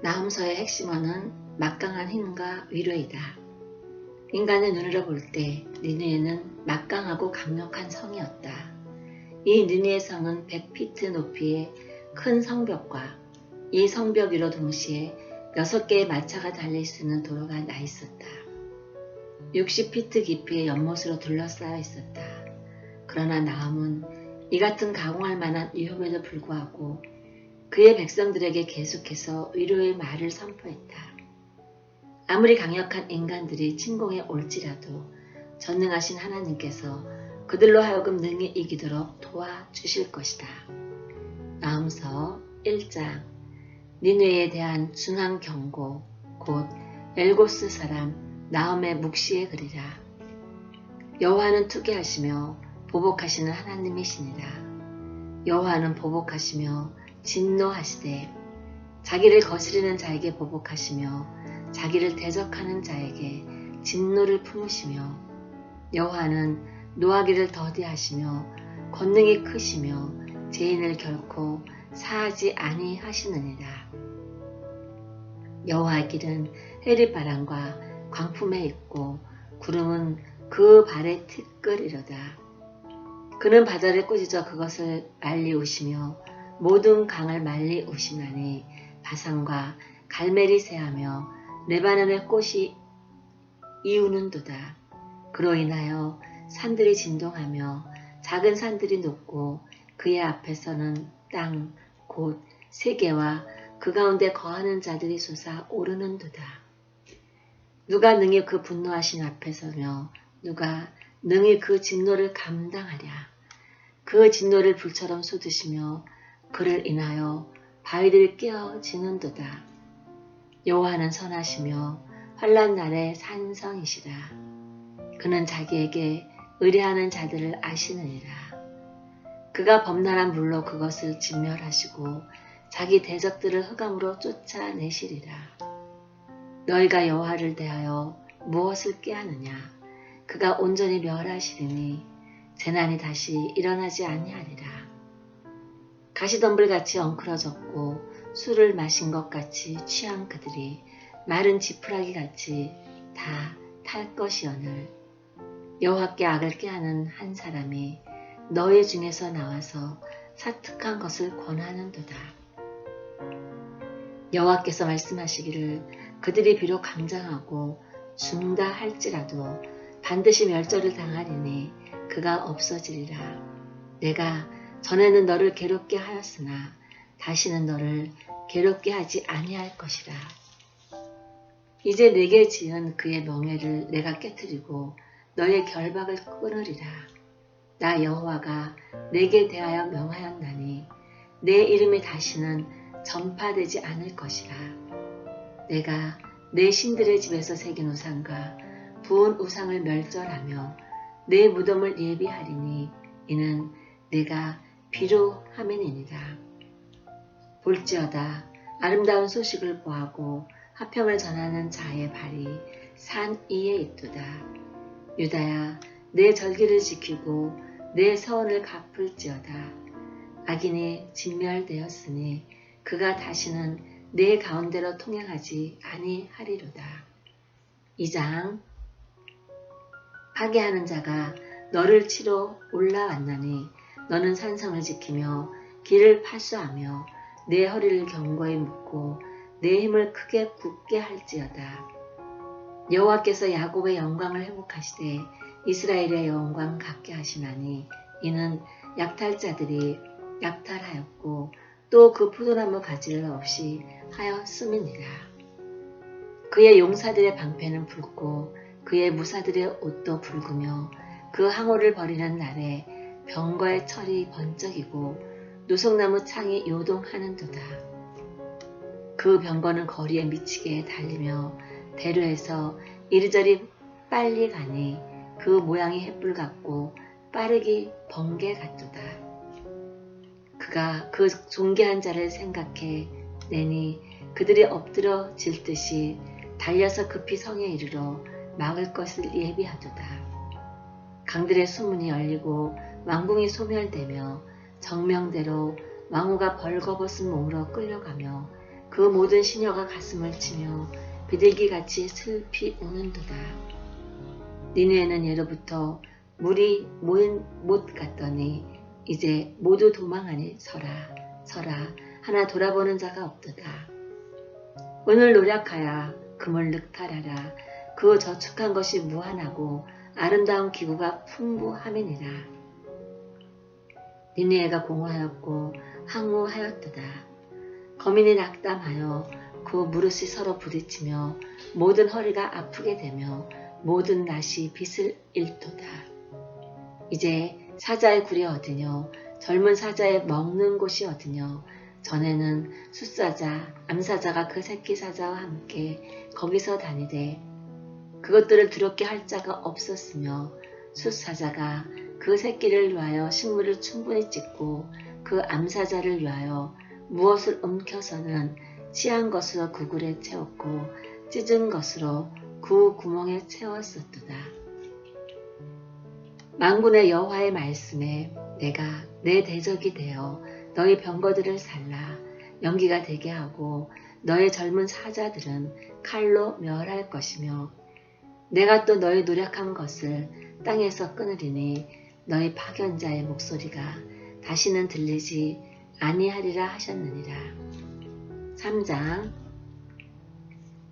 나음서의 핵심어는 막강한 힘과 위로이다. 인간의 눈으로 볼 때 니느에는 막강하고 강력한 성이었다. 이 니느의 성은 100피트 높이의 큰 성벽과 이 성벽 위로 동시에 6개의 마차가 달릴 수 있는 도로가 나 있었다. 60피트 깊이의 연못으로 둘러싸여 있었다. 그러나 나음은 이 같은 가공할 만한 위험에도 불구하고 그의 백성들에게 계속해서 위로의 말을 선포했다. 아무리 강력한 인간들이 침공에 올지라도 전능하신 하나님께서 그들로 하여금 능히 이기도록 도와주실 것이다. 나음서 1장 니느에 대한 중한 경고 곧 엘고스 사람 나음의 묵시에 그리라. 여호와는 투기하시며 보복하시는 하나님이시니라. 여호와는 보복하시며 진노하시되 자기를 거스리는 자에게 보복하시며 자기를 대적하는 자에게 진노를 품으시며 여호와는 노하기를 더디하시며 권능이 크시며 죄인을 결코 사하지 아니하시느니라. 여호와의 길은 해리바람과 광풍에 있고 구름은 그 발에 티끌이로다. 그는 바다를 꾸짖어 그것을 말리우시며 모든 강을 말리우시나니 바산과 갈멜이 새하며 레바논의 꽃이 이우는도다. 그로 인하여 산들이 진동하며 작은 산들이 높고 그의 앞에서는 땅, 곧 세계와 그 가운데 거하는 자들이 솟아 오르는도다. 누가 능히 그 분노하신 앞에 서며 누가 능히 그 진노를 감당하랴. 그 진노를 불처럼 쏟으시며 그를 인하여 바위들이 깨어지는도다. 여호와는 선하시며 환란 날에 산성이시라. 그는 자기에게 의뢰하는 자들을 아시느니라. 그가 범람한 물로 그것을 진멸하시고 자기 대적들을 흑암으로 쫓아내시리라. 너희가 여호와를 대하여 무엇을 깨하느냐? 그가 온전히 멸하시리니 재난이 다시 일어나지 아니하리라. 가시덤불 같이 엉클어졌고 술을 마신 것 같이 취한 그들이 마른 지푸라기 같이 다 탈 것이오늘 여호와께 악을 깨하는 한 사람이 너희 중에서 나와서 사특한 것을 권하는도다. 여호와께서 말씀하시기를 그들이 비록 강장하고 죽다 할지라도 반드시 멸절을 당하리니 그가 없어지리라. 내가 전에는 너를 괴롭게 하였으나 다시는 너를 괴롭게 하지 아니할 것이라. 이제 내게 지은 그의 명예를 내가 깨뜨리고 너의 결박을 끊으리라. 나 여호와가 내게 대하여 명하였나니 내 이름이 다시는 전파되지 않을 것이라. 내가 내 신들의 집에서 새긴 우상과 부은 우상을 멸절하며 내 무덤을 예비하리니 이는 내가 비로 함이니라. 볼지어다 아름다운 소식을 보하고 화평을 전하는 자의 발이 산 위에 있도다. 유다야 내 절기를 지키고 내 서원을 갚을지어다. 악인이 진멸되었으니 그가 다시는 내 가운데로 통행하지 아니하리로다. 2장 파괴하는 자가 너를 치러 올라왔나니 너는 산성을 지키며 길을 파수하며 내 허리를 견고히 묶고 내 힘을 크게 굳게 할지어다. 여호와께서 야곱의 영광을 회복하시되 이스라엘의 영광 갖게 하시나니 이는 약탈자들이 약탈하였고 또 그 포도나무 가지를 없이 하였음이니라. 그의 용사들의 방패는 붉고 그의 무사들의 옷도 붉으며 그 항오를 버리는 날에 병거의 철이 번쩍이고 노송나무 창이 요동하는도다. 그 병거는 거리에 미치게 달리며 대로에서 이리저리 빨리 가니 그 모양이 햇불 같고 빠르기 번개 같도다. 그가 그 존귀한 자를 생각해 내니 그들이 엎드려 질 듯이 달려서 급히 성에 이르러 막을 것을 예비하도다. 강들의 수문이 열리고 왕궁이 소멸되며 정명대로 왕후가 벌거벗은 몸으로 끌려가며 그그 모든 시녀가 가슴을 치며 비둘기같이 슬피 우는도다. 니네는 예로부터 물이 모인 못 갔더니 이제 모두 도망하니 서라 서라 하나 돌아보는 자가 없도다. 오늘 노력하여 금을 늑탈하라 그 저축한 것이 무한하고 아름다운 기구가 풍부함이니라. 니네가 공허하였고 항우하였도다. 거민이 낙담하여 그 무릇이 서로 부딪히며 모든 허리가 아프게 되며 모든 낫이 빛을 잃도다. 이제 사자의 굴이 어디뇨 젊은 사자의 먹는 곳이 어디뇨 전에는 숫사자, 암사자가 그 새끼 사자와 함께 거기서 다니되 그것들을 두렵게 할 자가 없었으며 숫사자가 그 새끼를 위하여 식물을 충분히 찢고 그 암사자를 위하여 무엇을 움켜서는 취한 것으로 구굴에 채웠고 찢은 것으로 그 구멍에 채웠었도다. 망군의 여호와의 말씀에 내가 내 대적이 되어 너희 병거들을 살라. 연기가 되게 하고 너의 젊은 사자들은 칼로 멸할 것이며 내가 또 너희 노력한 것을 땅에서 끊으리니 너희 파견자의 목소리가 다시는 들리지 아니하리라 하셨느니라. 3장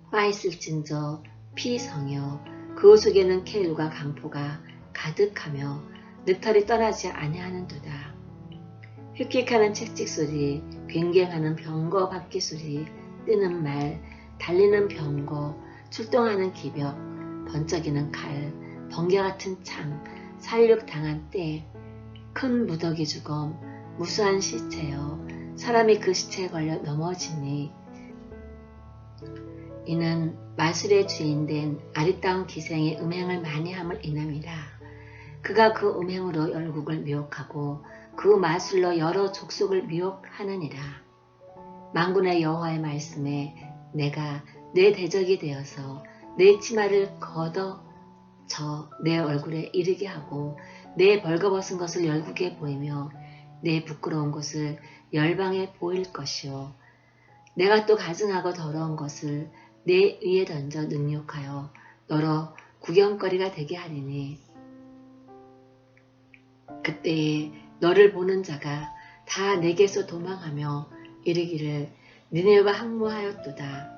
화 있을진저 피성여 그 속에는 케일과 강포가 가득하며 늑털이 떠나지 아니하는도다. 휙휙하는 채찍 소리, 굉갱하는 병거 바퀴 소리, 뜨는 말, 달리는 병거, 출동하는 기벽, 번쩍이는 칼, 번개 같은 창, 살육 당한 때, 큰 무더기 주검, 무수한 시체여, 사람이 그 시체에 걸려 넘어지니, 이는 마술의 주인된 아리따운 기생의 음행을 많이 함을 인함이라. 그가 그 음행으로 열국을 미혹하고 그 마술로 여러 족속을 미혹하느니라. 망군의 여호와의 말씀에 내가 내 대적이 되어서 내 치마를 걷어 저 내 얼굴에 이르게 하고 내 벌거벗은 것을 열국에 보이며 내 부끄러운 것을 열방에 보일 것이요. 내가 또 가증하고 더러운 것을 내 위에 던져 능욕하여 너로 구경거리가 되게 하리니 그때에 너를 보는 자가 다 내게서 도망하며 이르기를 니네가 항모하였도다.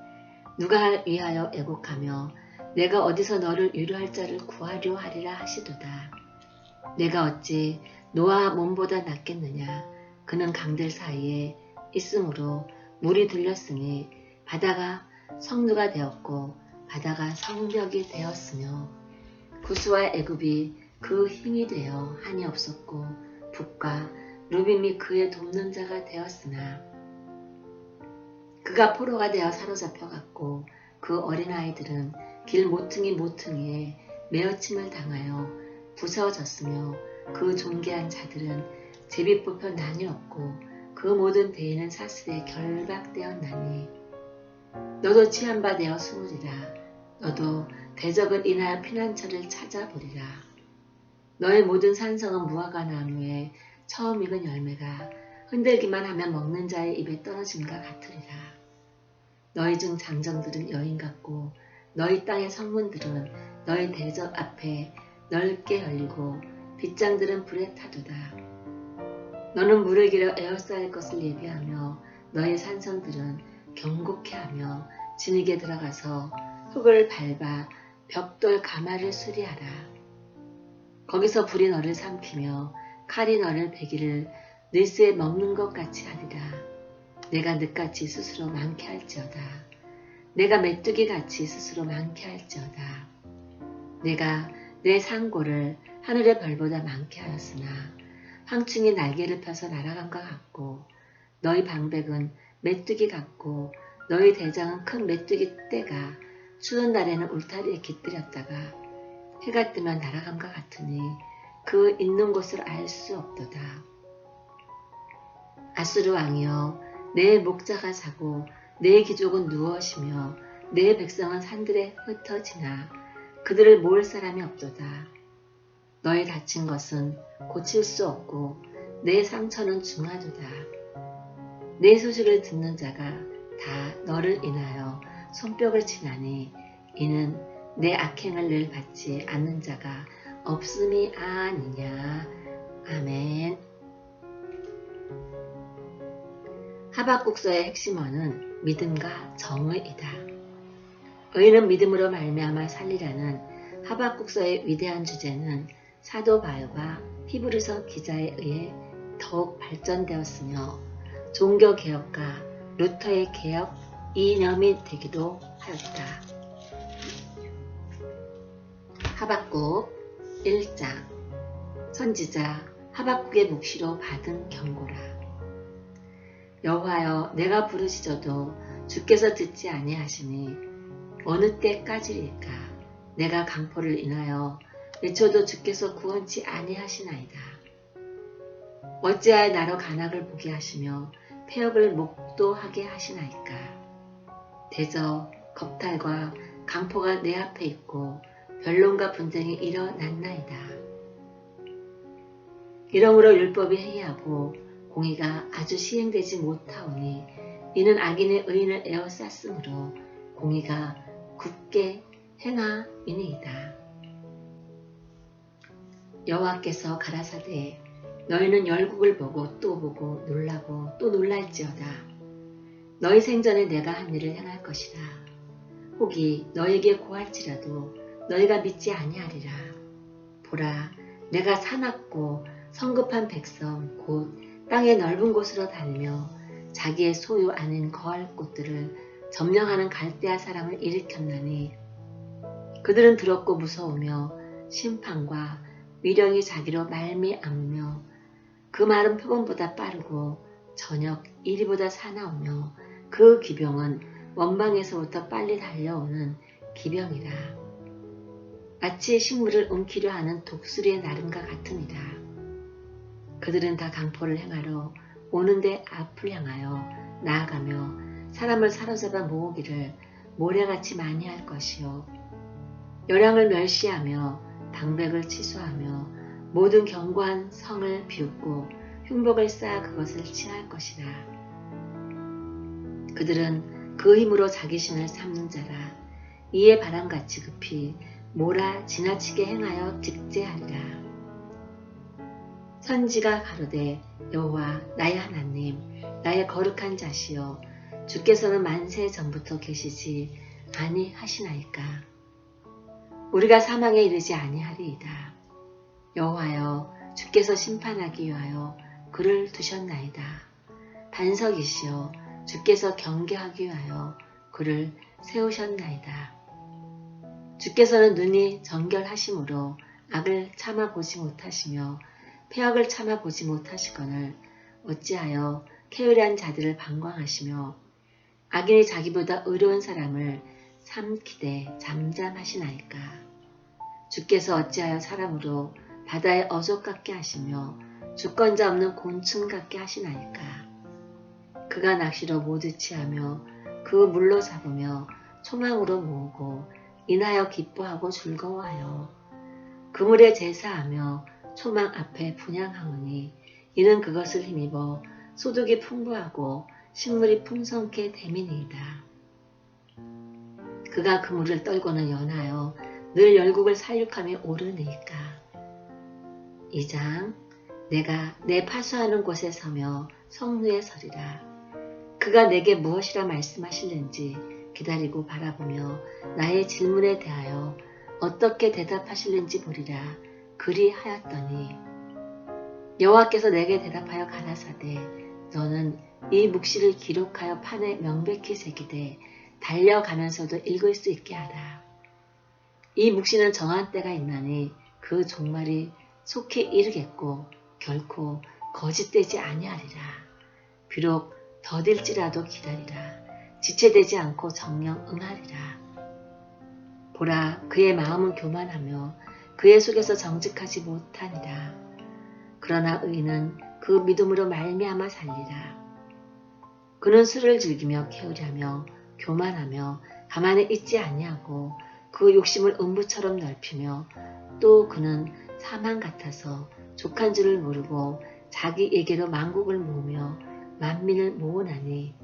누가 위하여 애곡하며 내가 어디서 너를 위로할 자를 구하려 하리라 하시도다. 내가 어찌 노아 몸보다 낫겠느냐. 그는 강들 사이에 있으므로 물이 들렸으니 바다가 성루가 되었고 바다가 성벽이 되었으며 구스와 애굽이 그 힘이 되어 한이 없었고 북과 루빔이 그의 돕는 자가 되었으나 그가 포로가 되어 사로잡혀 갔고 그 어린아이들은 길 모퉁이 모퉁이에 메어침을 당하여 부서졌으며 그 존귀한 자들은 제비 뽑혀 나뉘었고 그 모든 대인은 사슬에 결박되었나니. 너도 취한 바 되어 숨으리라. 너도 대적을 인하여 피난처를 찾아보리라. 너의 모든 산성은 무화과 나무에 처음 익은 열매가 흔들기만 하면 먹는 자의 입에 떨어짐과 같으리라. 너희 중 장정들은 여인 같고 너희 땅의 성문들은 너희 대적 앞에 넓게 열리고 빗장들은 불에 타도다. 너는 물을 길어 에어싸일 것을 예비하며 너희 산성들은 경곡해 하며 진흙에 들어가서 흙을 밟아 벽돌 가마를 수리하라. 거기서 불이 너를 삼키며 칼이 너를 베기를 늘스에 먹는 것 같이 하리라. 내가 늑같이 스스로 많게 할지어다. 내가 메뚜기 같이 스스로 많게 할지어다. 내가 내 상고를 하늘의 별보다 많게 하였으나 황충이 날개를 펴서 날아간 것 같고 너희 방백은 메뚜기 같고 너희 대장은 큰 메뚜기 떼가 추운 날에는 울타리에 깃들였다가 해가 뜨면 날아간 것 같으니 그 있는 곳을 알 수 없도다. 아수르 왕이여 내 목자가 자고 내 귀족은 누워쉬며 내 백성은 산들에 흩어지나 그들을 모을 사람이 없도다. 너의 다친 것은 고칠 수 없고 내 상처는 중하도다. 내 소식을 듣는 자가 다 너를 인하여 손뼉을 치나니 이는 내 악행을 늘 받지 않는 자가 없음이 아니냐. 아멘. 하박국서의 핵심어는 믿음과 정의이다. 의는 믿음으로 말미암아 살리라는 하박국서의 위대한 주제는 사도 바울과 히브리서 기자에 의해 더욱 발전되었으며 종교 개혁과 루터의 개혁 이념이 되기도 하였다. 하박국 1장 선지자 하박국의 묵시로 받은 경고라. 여호와여 내가 부르시저도 주께서 듣지 아니하시니 어느 때까지일까 내가 강포를 인하여 외쳐도 주께서 구원치 아니하시나이다. 어찌하여 나로 간악을 보게 하시며 폐역을 목도하게 하시나이까. 대저 겁탈과 강포가 내 앞에 있고 변론과 분쟁이 일어났나이다. 이러므로 율법이 해이하고 공의가 아주 시행되지 못하오니 이는 악인의 의인을 에워쌌으므로 공의가 굳게 행하이니이다. 여호와께서 가라사대 너희는 열국을 보고 또 보고 놀라고 또 놀랄지어다. 너희 생전에 내가 한 일을 행할 것이라. 혹이 너에게 고할지라도 너희가 믿지 아니하리라. 보라, 내가 사납고 성급한 백성 곧 땅의 넓은 곳으로 다니며 자기의 소유 아닌 거할 곳들을 점령하는 갈대아 사람을 일으켰나니 그들은 두렵고 무서우며 심판과 위령이 자기로 말미암으며 그 말은 표범보다 빠르고 저녁 이리보다 사나우며 그 기병은 원방에서부터 빨리 달려오는 기병이라. 마치 식물을 움키려 하는 독수리의 나름과 같으니라. 그들은 다 강포를 행하러 오는데 앞을 향하여 나아가며 사람을 사로잡아 모으기를 모래같이 많이 할 것이요. 열량을 멸시하며 방백을 취소하며 모든 견고한 성을 비웃고 흉복을 쌓아 그것을 취할 것이라. 그들은 그 힘으로 자기 신을 삼는 자라. 이에 바람같이 급히 몰아 지나치게 행하여 직제하리라. 선지가 가로되 여호와 나의 하나님 나의 거룩한 자시여 주께서는 만세 전부터 계시지 아니하시나이까? 우리가 사망에 이르지 아니하리이다. 여호와여 주께서 심판하기 위하여 그를 두셨나이다. 반석이시여 주께서 경계하기 위하여 그를 세우셨나이다. 주께서는 눈이 정결하심으로 악을 참아 보지 못하시며 폐역을 참아 보지 못하시거늘 어찌하여 캐을한 자들을 방광하시며 악인이 자기보다 의로운 사람을 삼키되 잠잠하시나이까? 주께서 어찌하여 사람으로 바다의 어족 같게 하시며 주권자 없는 곤충 같게 하시나이까? 그가 낚시로 모두 취하며 그 물로 잡으며 초망으로 모으고 인하여 기뻐하고 즐거워하여 그물에 제사하며 초망 앞에 분양하오니 이는 그것을 힘입어 소득이 풍부하고 식물이 풍성케 됨이니이다. 그가 그물을 떨고는 연하여 늘 열국을 살육함에 오르니까. 2장 내가 내 파수하는 곳에 서며 성루에 서리라. 그가 내게 무엇이라 말씀하실는지 기다리고 바라보며 나의 질문에 대하여 어떻게 대답하실는지 보리라. 그리 하였더니 여호와께서 내게 대답하여 가라사대 너는 이 묵시를 기록하여 판에 명백히 새기되 달려가면서도 읽을 수 있게 하라. 이 묵시는 정한 때가 있나니 그 종말이 속히 이르겠고 결코 거짓되지 아니하리라. 비록 더딜지라도 기다리라. 지체되지 않고 정령 응하리라. 보라 그의 마음은 교만하며 그의 속에서 정직하지 못하니라. 그러나 의인은 그 믿음으로 말미암아 살리라. 그는 술을 즐기며 캐으려며 교만하며 가만히 있지 아니하고 그 욕심을 음부처럼 넓히며 또 그는 사망 같아서 족한 줄을 모르고 자기에게로 만국을 모으며 만민을 모으나니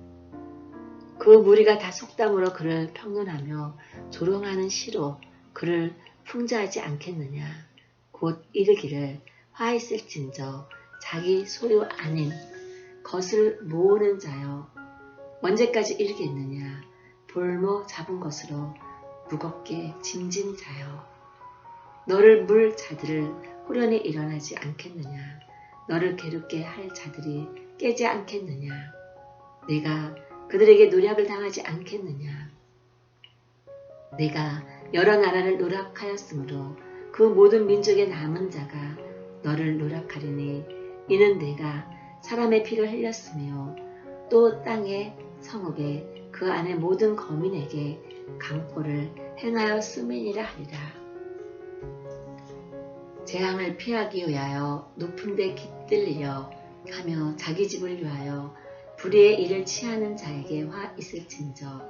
그 무리가 다 속담으로 그를 평론하며 조롱하는 시로 그를 풍자하지 않겠느냐. 곧 이르기를 화 있을 진저 자기 소유 아닌 것을 모으는 자여 언제까지 이르겠느냐. 볼모 잡은 것으로 무겁게 짐진 자여 너를 물 자들을 후련히 일어나지 않겠느냐. 너를 괴롭게 할 자들이 깨지 않겠느냐. 내가 그들에게 노략을 당하지 않겠느냐. 내가 여러 나라를 노락하였으므로 그 모든 민족의 남은 자가 너를 노락하리니 이는 내가 사람의 피를 흘렸으며 또 땅의 성읍에 그 안에 모든 거민에게 강포를 행하였음이니라 하리라. 재앙을 피하기 위하여 높은 데 깃들리려 하며 자기 집을 위하여 불의의 일을 취하는 자에게 화 있을진저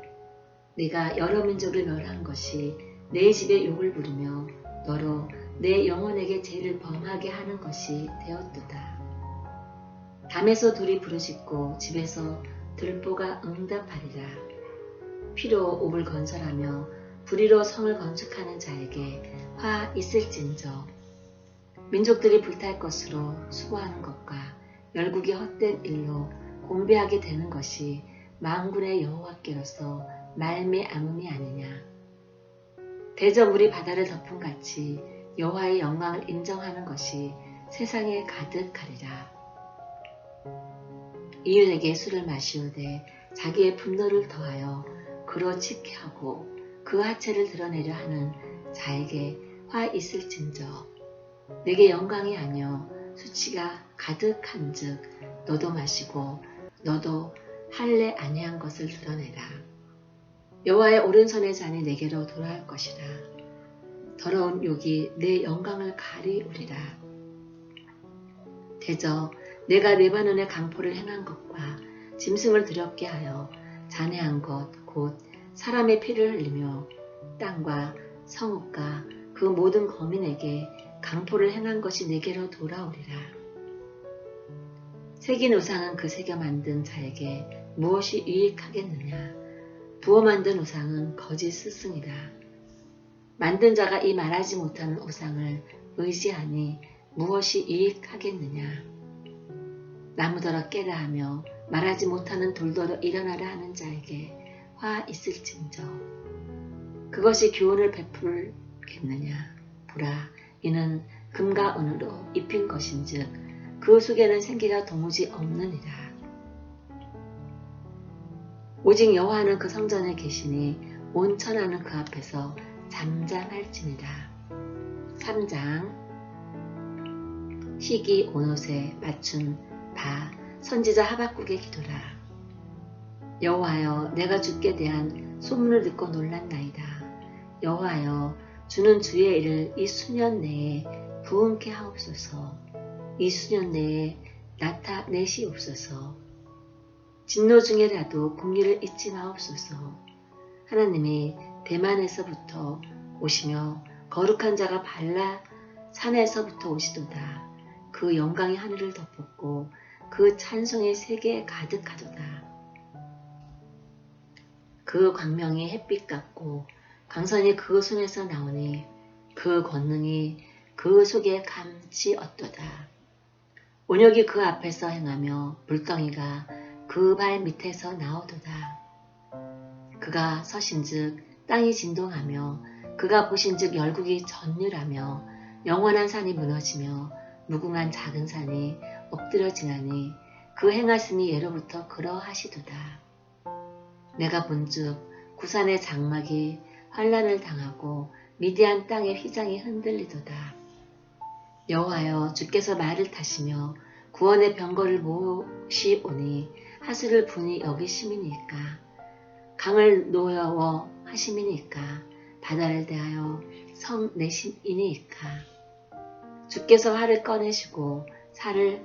내가 여러 민족을 멸한 것이 내 집에 욕을 부르며 너로 내 영혼에게 죄를 범하게 하는 것이 되었도다. 담에서 돌이 부르짖고 집에서 들보가 응답하리라. 피로 옥을 건설하며 불의로 성을 건축하는 자에게 화 있을진저 민족들이 불탈 것으로 수고하는 것과 열국이 헛된 일로 공배하게 되는 것이 망군의 여호와께로서 말미암음이 아니냐. 대저물이 바다를 덮은 같이 여호와의 영광을 인정하는 것이 세상에 가득하리라. 이웃에게 술을 마시우되 자기의 분노를 더하여 그로 치케하고 그 하체를 드러내려 하는 자에게 화 있을 진저 내게 영광이 아니여 수치가 가득한즉 너도 마시고 너도 할례 아니한 것을 드러내라. 여호와의 오른손의 잔이 내게로 돌아올 것이라. 더러운 욕이 내 영광을 가리우리라. 대저 내가 레바논의 강포를 행한 것과 짐승을 드럽게 하여 잔해한 것 곧 사람의 피를 흘리며 땅과 성읍과 그 모든 거민에게 강포를 행한 것이 내게로 돌아오리라. 새긴 우상은 그 새겨 만든 자에게 무엇이 유익하겠느냐? 부어 만든 우상은 거짓 스승이다. 만든 자가 이 말하지 못하는 우상을 의지하니 무엇이 유익하겠느냐? 나무더러 깨라 하며 말하지 못하는 돌더러 일어나라 하는 자에게 화 있을진저 그것이 교훈을 베풀겠느냐? 보라 이는 금과 은으로 입힌 것인즉 그 속에는 생기가 도무지 없느니라. 오직 여호와는 그 성전에 계시니 온 천하는 그 앞에서 잠잠할지니라. 3장 희기 온옷에 맞춘 바 선지자 하박국의 기도라. 여호와여 내가 주께 대한 소문을 듣고 놀랐나이다. 여호와여 주는 주의 일을 이 수년 내에 부응케 하옵소서. 이 수년 내에 나타내시옵소서. 진노 중에라도 공의를 잊지 마옵소서. 하나님이 대만에서부터 오시며 거룩한 자가 발라 산에서부터 오시도다. 그 영광이 하늘을 덮었고 그 찬송의 세계에 가득하도다. 그 광명이 햇빛 같고 강선이 그 손에서 나오니 그 권능이 그 속에 감치 어떠다. 온역이 그 앞에서 행하며 불덩이가 그 발 밑에서 나오도다. 그가 서신즉 땅이 진동하며 그가 보신즉 열국이 전율하며 영원한 산이 무너지며 무궁한 작은 산이 엎드려지나니 그 행하심이 예로부터 그러하시도다. 내가 본즉 구산의 장막이 환란을 당하고 미디안 땅의 휘장이 흔들리도다. 여호와여 주께서 말을 타시며 구원의 병거를 모시오니 하수를 분이 여기심이니까 강을 노여워 하심이니까 바다를 대하여 성 내심이니까 주께서 활을 꺼내시고 살을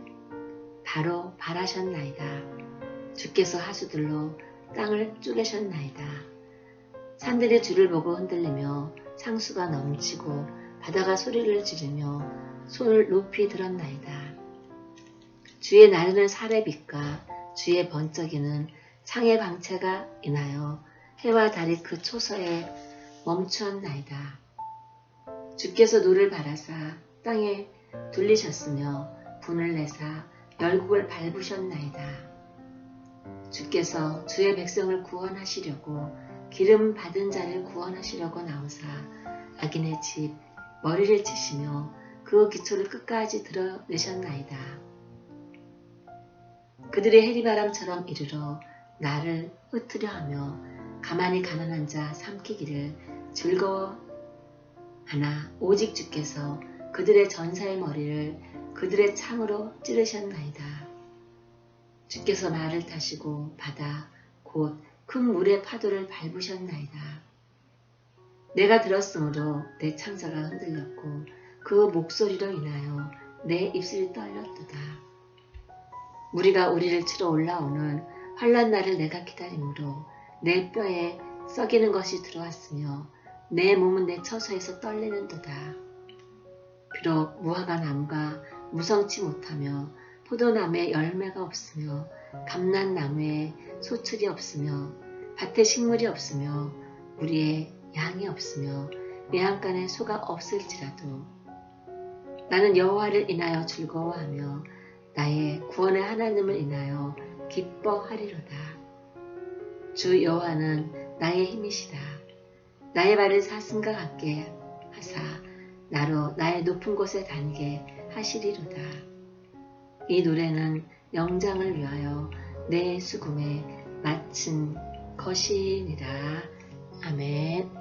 바로 발하셨나이다. 주께서 하수들로 땅을 쪼개셨나이다. 산들이 주를 보고 흔들리며 상수가 넘치고 바다가 소리를 지르며 손을 높이 들었나이다. 주의 나르는 살의 빛과 주의 번쩍이는 창의 방채가 인하여 해와 달이 그 초서에 멈추었나이다. 주께서 노를 바라사 땅에 둘리셨으며 분을 내사 열국을 밟으셨나이다. 주께서 주의 백성을 구원하시려고 기름 받은 자를 구원하시려고 나오사 악인의 집 머리를 치시며 그 기초를 끝까지 드러내셨나이다. 그들의 해리바람처럼 이르러 나를 흩으려 하며 가만히 가난한 자 삼키기를 즐거워하나 오직 주께서 그들의 전사의 머리를 그들의 창으로 찌르셨나이다. 주께서 말을 타시고 바다 곧 큰 물의 파도를 밟으셨나이다. 내가 들었으므로 내 창자가 흔들렸고 그 목소리로 인하여 내 입술이 떨렸도다. 무리가 우리를 치러 올라오는 환란 날을 내가 기다림으로 내 뼈에 썩이는 것이 들어왔으며 내 몸은 내 처소에서 떨리는도다. 비록 무화과 나무가 무성치 못하며 포도나무에 열매가 없으며 감난나무에 소출이 없으며 밭에 식물이 없으며 우리의 양이 없으며 매한간에 소가 없을지라도 나는 여호와를 인하여 즐거워하며 나의 구원의 하나님을 인하여 기뻐하리로다. 주 여호와는 나의 힘이시다. 나의 발을 사슴과 같게 하사 나로 나의 높은 곳에 다니게 하시리로다. 이 노래는 영장을 위하여 내 수금에 마친 것이니라. 아멘.